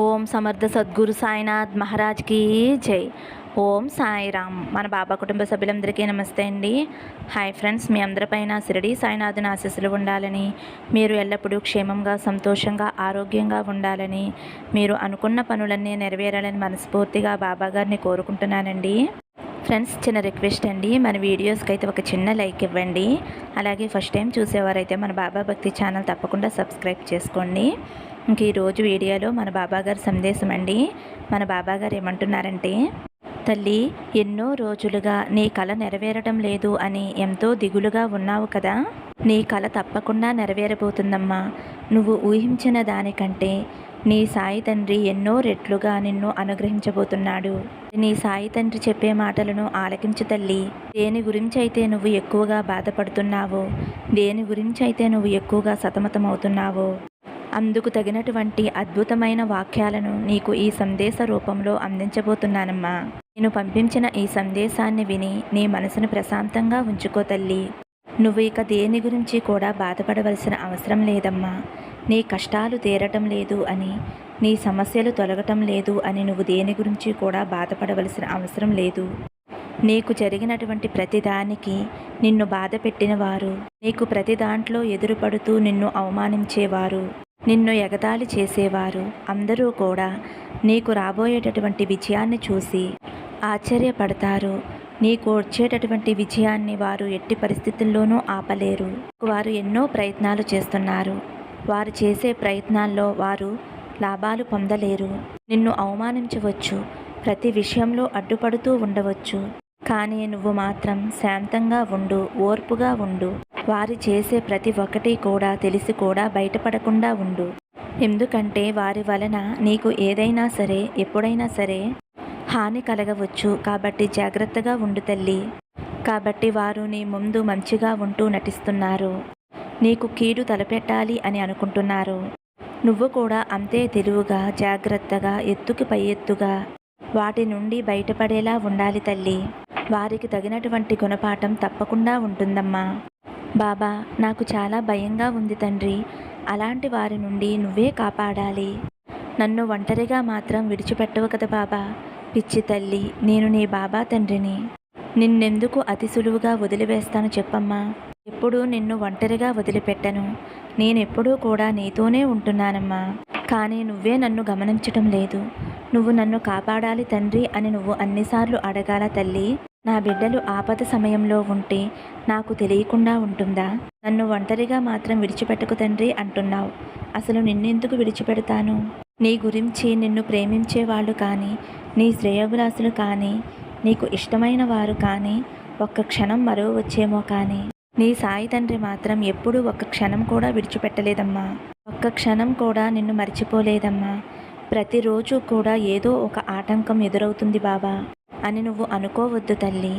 ఓం సమర్థ సద్గురు సాయినాథ్ మహారాజ్కి జై. ఓం సాయిరామ్ మన బాబా కుటుంబ సభ్యులందరికీ నమస్తే అండి. హాయ్ ఫ్రెండ్స్ మీ అందరిపైన శిరడి సాయినాథుని ఆశీస్సులు ఉండాలని మీరు ఎల్లప్పుడూ క్షేమంగా సంతోషంగా ఆరోగ్యంగా ఉండాలని మీరు అనుకున్న పనులన్నీ నెరవేరాలని మనస్ఫూర్తిగా బాబా గారిని కోరుకుంటున్నానండి. ఫ్రెండ్స్ చిన్న రిక్వెస్ట్ అండి. మన వీడియోస్కి అయితే ఒక చిన్న లైక్ ఇవ్వండి. అలాగే ఫస్ట్ టైం చూసేవారైతే మన బాబా భక్తి ఛానల్ తప్పకుండా సబ్స్క్రైబ్ చేసుకోండి. ఇంక ఈరోజు వీడియోలో మన బాబాగారి సందేశం అండి. మన బాబాగారు ఏమంటున్నారంటే తల్లి ఎన్నో రోజులుగా నీ కళ నెరవేరడం లేదు అని ఎంతో దిగులుగా ఉన్నావు కదా. నీ కళ తప్పకుండా నెరవేరబోతుందమ్మా. నువ్వు ఊహించిన దానికంటే నీ సాయి తండ్రి ఎన్నో రెట్లుగా నిన్ను అనుగ్రహించబోతున్నాడు. నీ సాయి తండ్రి చెప్పే మాటలను ఆలకించు తల్లి. దేని గురించి అయితే నువ్వు ఎక్కువగా బాధపడుతున్నావో దేని గురించి అయితే నువ్వు ఎక్కువగా సతమతమవుతున్నావో అందుకు తగినటువంటి అద్భుతమైన వాక్యాలను నీకు ఈ సందేశ రూపంలో అందించబోతున్నానమ్మా. నేను పంపించిన ఈ సందేశాన్ని విని నీ మనసును ప్రశాంతంగా ఉంచుకో తల్లి. నువ్వు ఇక దేని గురించి కూడా బాధపడవలసిన అవసరం లేదమ్మా. నీ కష్టాలు తీరటం లేదు అని నీ సమస్యలు తొలగటం లేదు అని నువ్వు దేని గురించి కూడా బాధపడవలసిన అవసరం లేదు. నీకు జరిగినటువంటి ప్రతిదానికి నిన్ను బాధ పెట్టినవారు నీకు ప్రతి దాంట్లో ఎదురుపడుతూ నిన్ను అవమానించేవారు. నిన్ను ఎగతాళి చేసేవారు అందరూ కూడా. నీకు రాబోయేటటువంటి విజయాన్ని చూసి ఆశ్చర్యపడతారు. నీకు వచ్చేటటువంటి విజయాన్ని వారు ఎట్టి పరిస్థితుల్లోనూ ఆపలేరు. వారు ఎన్నో ప్రయత్నాలు చేస్తున్నారు. వారు చేసే ప్రయత్నాల్లో వారు లాభాలు పొందలేరు. నిన్ను అవమానించవచ్చు. ప్రతి విషయంలో అడ్డుపడుతూ ఉండవచ్చు. కానీ నువ్వు మాత్రం శాంతంగా ఉండు ఓర్పుగా ఉండు. వారు చేసే ప్రతి ఒక్కటి కూడా తెలిసి కూడా బయటపడకుండా ఉండు. ఎందుకంటే వారి వలన నీకు ఏదైనా సరే ఎప్పుడైనా సరే హాని కలగవచ్చు. కాబట్టి జాగ్రత్తగా ఉండు తల్లి. కాబట్టి వారు నీ ముందు మంచిగా ఉంటూ నటిస్తున్నారు. నీకు కీడు తలపెట్టాలి అని అనుకుంటున్నారు. నువ్వు కూడా అంతే తెలివిగా జాగ్రత్తగా ఎత్తుకి పై ఎత్తుగా వాటి నుండి బయటపడేలా ఉండాలి తల్లి. వారికి తగినటువంటి గుణపాఠం తప్పకుండా ఉంటుందమ్మా. బాబా నాకు చాలా భయంగా ఉంది తండ్రి. అలాంటి వారి నుండి నువ్వే కాపాడాలి. నన్ను ఒంటరిగా మాత్రం విడిచిపెట్టవు కదా బాబా. పిచ్చి తల్లి నేను నీ బాబా తండ్రిని. నిన్నెందుకు అతి సులువుగా వదిలివేస్తాను చెప్పమ్మా. ఎప్పుడూ నిన్ను ఒంటరిగా వదిలిపెట్టను. నేనెప్పుడూ కూడా నీతోనే ఉంటున్నానమ్మా. కానీ నువ్వే నన్ను గమనించటం లేదు. నువ్వు నన్ను కాపాడాలి తండ్రి అని నువ్వు అన్నిసార్లు అడగాల తల్లి. నా బిడ్డలు ఆపద సమయంలో ఉంటే నాకు తెలియకుండా ఉంటుందా? నన్ను ఒంటరిగా మాత్రం విడిచిపెట్టకు తండ్రి అంటున్నావు. అసలు నిన్నెందుకు విడిచిపెడతాను? నీ గురించి నిన్ను ప్రేమించే వాళ్ళు కానీ నీ శ్రేయోభిలాసులు కానీ నీకు ఇష్టమైన వారు కానీ ఒక్క క్షణం మరో వచ్చేమో కానీ నీ సాయి తండ్రి మాత్రం ఎప్పుడూ ఒక్క క్షణం కూడా విడిచిపెట్టలేదమ్మా. ఒక్క క్షణం కూడా నిన్ను మర్చిపోలేదమ్మా. ప్రతిరోజు కూడా ఏదో ఒక ఆటంకం ఎదురవుతుంది బాబా. అని నువ్వు అనుకోవద్దు తల్లి.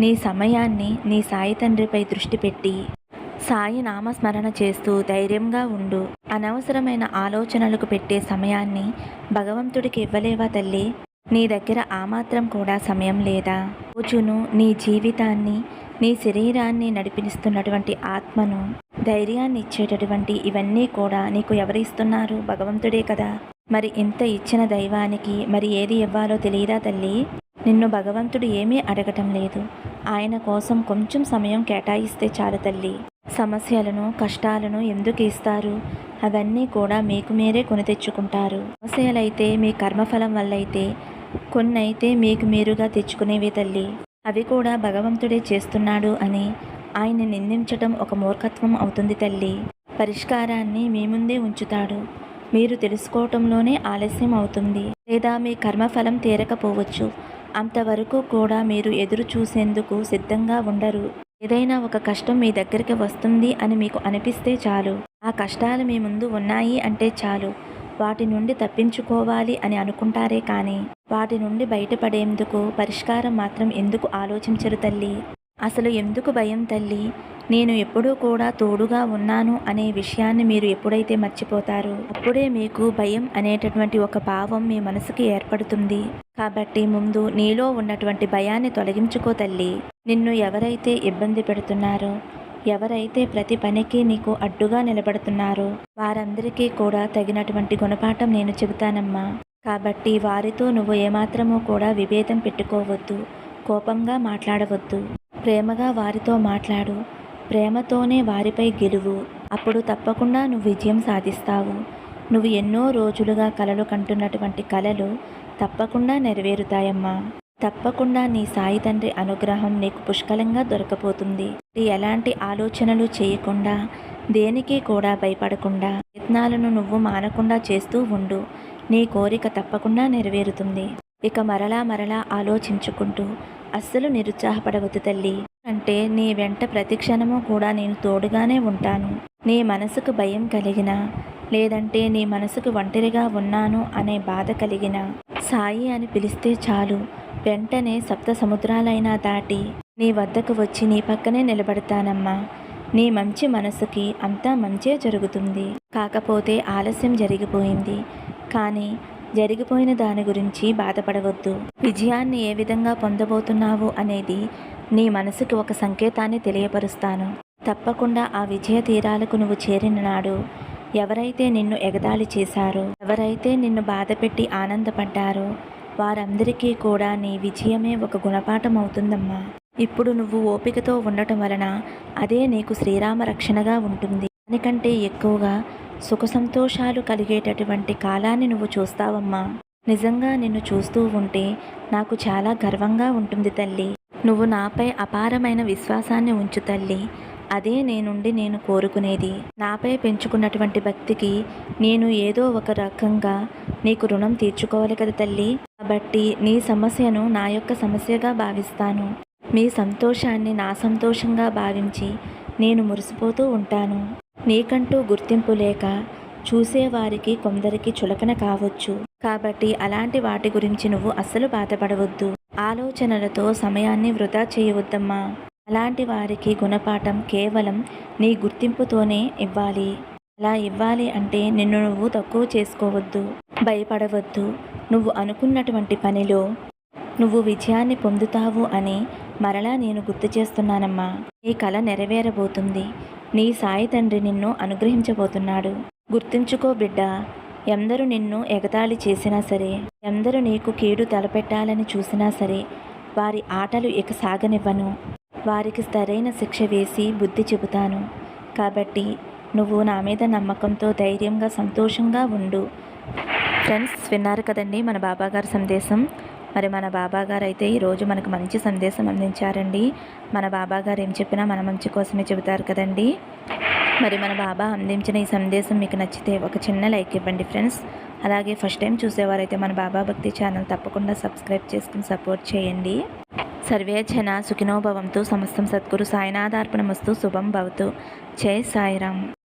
నీ సమయాన్ని నీ సాయి తండ్రిపై దృష్టి పెట్టి సాయి నామస్మరణ చేస్తూ ధైర్యంగా ఉండు. అనవసరమైన ఆలోచనలకు పెట్టే సమయాన్ని భగవంతుడికి ఇవ్వలేవా తల్లి? నీ దగ్గర ఆ మాత్రం కూడా సమయం లేదా? రోజును నీ జీవితాన్ని నీ శరీరాన్ని నడిపిస్తున్నటువంటి ఆత్మను ధైర్యాన్ని ఇచ్చేటటువంటి ఇవన్నీ కూడా నీకు ఎవరిస్తున్నారు? భగవంతుడే కదా. మరి ఇంత ఇచ్చిన దైవానికి మరి ఏది ఇవ్వాలో తెలియదా తల్లి? నిన్ను భగవంతుడు ఏమీ అడగటం లేదు. ఆయన కోసం కొంచెం సమయం కేటాయిస్తే చాలు తల్లి. సమస్యలను కష్టాలను ఎందుకు ఇస్తారు? అవన్నీ కూడా మీకు మీరే కొని తెచ్చుకుంటారు. సమస్యలైతే మీ కర్మఫలం వల్ల అయితే కొన్ని అయితే మీకు మీరుగా తెచ్చుకునేవి తల్లి. అవి కూడా భగవంతుడే చేస్తున్నాడు అని ఆయన నిందించటం ఒక మూర్ఖత్వం అవుతుంది తల్లి. పరిష్కారాన్ని మీ ముందే ఉంచుతాడు. మీరు తెలుసుకోవటంలోనే ఆలస్యం అవుతుంది. లేదా మీ కర్మఫలం తీరకపోవచ్చు. అంతవరకు కూడా మీరు ఎదురు చూసేందుకు సిద్ధంగా ఉండరు. ఏదైనా ఒక కష్టం మీ దగ్గరికి వస్తుంది అని మీకు అనిపిస్తే చాలు. ఆ కష్టాలు మీ ముందు ఉన్నాయి అంటే చాలు. వాటి నుండి తప్పించుకోవాలి అని అనుకుంటారే కానీ వాటి నుండి బయటపడేందుకు పరిష్కారం మాత్రం ఎందుకు ఆలోచించరు తల్లి? అసలు ఎందుకు భయం తల్లి? నేను ఎప్పుడూ కూడా తోడుగా ఉన్నాను అనే విషయాన్ని మీరు ఎప్పుడైతే మర్చిపోతారో అప్పుడే మీకు భయం అనేటటువంటి ఒక భావం మీ మనసుకి ఏర్పడుతుంది. కాబట్టి ముందు నీలో ఉన్నటువంటి భయాన్ని తొలగించుకో తల్లి. నిన్ను ఎవరైతే ఇబ్బంది పెడుతున్నారో ఎవరైతే ప్రతి పనికి నీకు అడ్డుగా నిలబడుతున్నారో వారందరికీ కూడా తగినటువంటి గుణపాఠం నేను చెబుతానమ్మా. కాబట్టి వారితో నువ్వు ఏమాత్రమూ కూడా విభేదం పెట్టుకోవద్దు కోపంగా మాట్లాడవద్దు. ప్రేమగా వారితో మాట్లాడు. ప్రేమతోనే వారిపై గెలువు. అప్పుడు తప్పకుండా నువ్వు విజయం సాధిస్తావు. నువ్వు ఎన్నో రోజులుగా కలలు కంటున్నటువంటి కలలు తప్పకుండా నెరవేరుతాయమ్మా. తప్పకుండా నీ సాయి తండ్రి అనుగ్రహం నీకు పుష్కలంగా దొరకపోతుంది నీ ఎలాంటి ఆలోచనలు చేయకుండా దేనికి కూడా భయపడకుండా యత్నాలను నువ్వు మానకుండా చేస్తూ ఉండు. నీ కోరిక తప్పకుండా నెరవేరుతుంది. ఇక మరలా మరలా ఆలోచించుకుంటూ అస్సలు నిరుత్సాహపడవద్దు తల్లి. అంటే నీ వెంట ప్రతి క్షణము కూడా నేను తోడుగానే ఉంటాను. నీ మనసుకు భయం కలిగిన లేదంటే నీ మనసుకు ఒంటరిగా ఉన్నాను అనే బాధ కలిగిన సాయి అని పిలిస్తే చాలు. వెంటనే సప్త సముద్రాలైనా దాటి నీ వద్దకు వచ్చి నీ పక్కనే నిలబడతానమ్మా. నీ మంచి మనసుకి అంతా మంచే జరుగుతుంది. కాకపోతే ఆలస్యం జరిగిపోయింది. కానీ జరిగిపోయిన దాని గురించి బాధపడవద్దు. విజయాన్ని ఏ విధంగా పొందబోతున్నావు అనేది నీ మనసుకి ఒక సంకేతాన్ని తెలియపరుస్తాను. తప్పకుండా ఆ విజయ తీరాలకు నువ్వు చేరిన నాడు ఎవరైతే నిన్ను ఎగదాళి చేశారో ఎవరైతే నిన్ను బాధపెట్టి ఆనందపడ్డారో వారందరికీ కూడా నీ విజయమే ఒక గుణపాఠం అవుతుందమ్మా ఇప్పుడు నువ్వు ఓపికతో ఉండటం వలన అదే నీకు శ్రీరామ రక్షణగా ఉంటుంది. దానికంటే ఎక్కువగా సుఖ సంతోషాలు కలిగేటటువంటి కాలాన్ని నువ్వు చూస్తావమ్మా. నిజంగా నిన్ను చూస్తూ ఉంటే నాకు చాలా గర్వంగా ఉంటుంది తల్లి. నువ్వు నాపై అపారమైన విశ్వాసాన్ని ఉంచు తల్లి. అదే నేనుండి నేను కోరుకునేది. నాపై పెంచుకున్నటువంటి భక్తికి నేను ఏదో ఒక రకంగా నీకు రుణం తీర్చుకోవాలి కదా తల్లి. కాబట్టి నీ సమస్యను నా యొక్క సమస్యగా భావిస్తాను. మీ సంతోషాన్ని నా సంతోషంగా భావించి నేను మురిసిపోతూ ఉంటాను. నీకంటూ గుర్తింపు లేక చూసేవారికి కొందరికి చులకన కావచ్చు. కాబట్టి అలాంటి వాటి గురించి నువ్వు అస్సలు బాధపడవద్దు. ఆలోచనలతో సమయాన్ని వృధా చేయవద్దమ్మా. అలాంటి వారికి గుణపాఠం కేవలం నీ గుర్తింపుతోనే ఇవ్వాలి. అలా ఇవ్వాలి అంటే నిన్ను నువ్వు తక్కువ చేసుకోవద్దు. భయపడవద్దు. నువ్వు అనుకున్నటువంటి పనిలో నువ్వు విజయాన్ని పొందుతావు అని మరలా నేను గుర్తు చేస్తున్నానమ్మా. నీ కళ నెరవేరబోతుంది. నీ సాయి తండ్రి నిన్ను అనుగ్రహించబోతున్నాడు. గుర్తుంచుకో బిడ్డ ఎందరు నిన్ను ఎగతాళి చేసినా సరే ఎందరు నీకు కీడు తలపెట్టాలని చూసినా సరే వారి ఆటలు ఇక సాగనివ్వను. వారికి సరైన శిక్ష వేసి బుద్ధి చెబుతాను. కాబట్టి నువ్వు నా మీద నమ్మకంతో ధైర్యంగా సంతోషంగా ఉండు. ఫ్రెండ్స్ విన్నారు కదండి మన బాబాగారి సందేశం. మరి మన బాబాగారు అయితే ఈరోజు మనకు మంచి సందేశం అందించారండి. మన బాబాగారు ఏం చెప్పినా మన మంచి కోసమే చెబుతారు కదండి. మరి మన బాబా అందించిన ఈ సందేశం మీకు నచ్చితే ఒక చిన్న లైక్ ఇవ్వండి ఫ్రెండ్స్. అలాగే ఫస్ట్ టైం చూసేవారైతే మన బాబా భక్తి ఛానల్ తప్పకుండా సబ్స్క్రైబ్ చేసుకుని సపోర్ట్ చేయండి. సర్వే జన సమస్తం సద్గురు సాయినాథార్పణమస్తు శుభం భవతు. జై సాయిరామ్.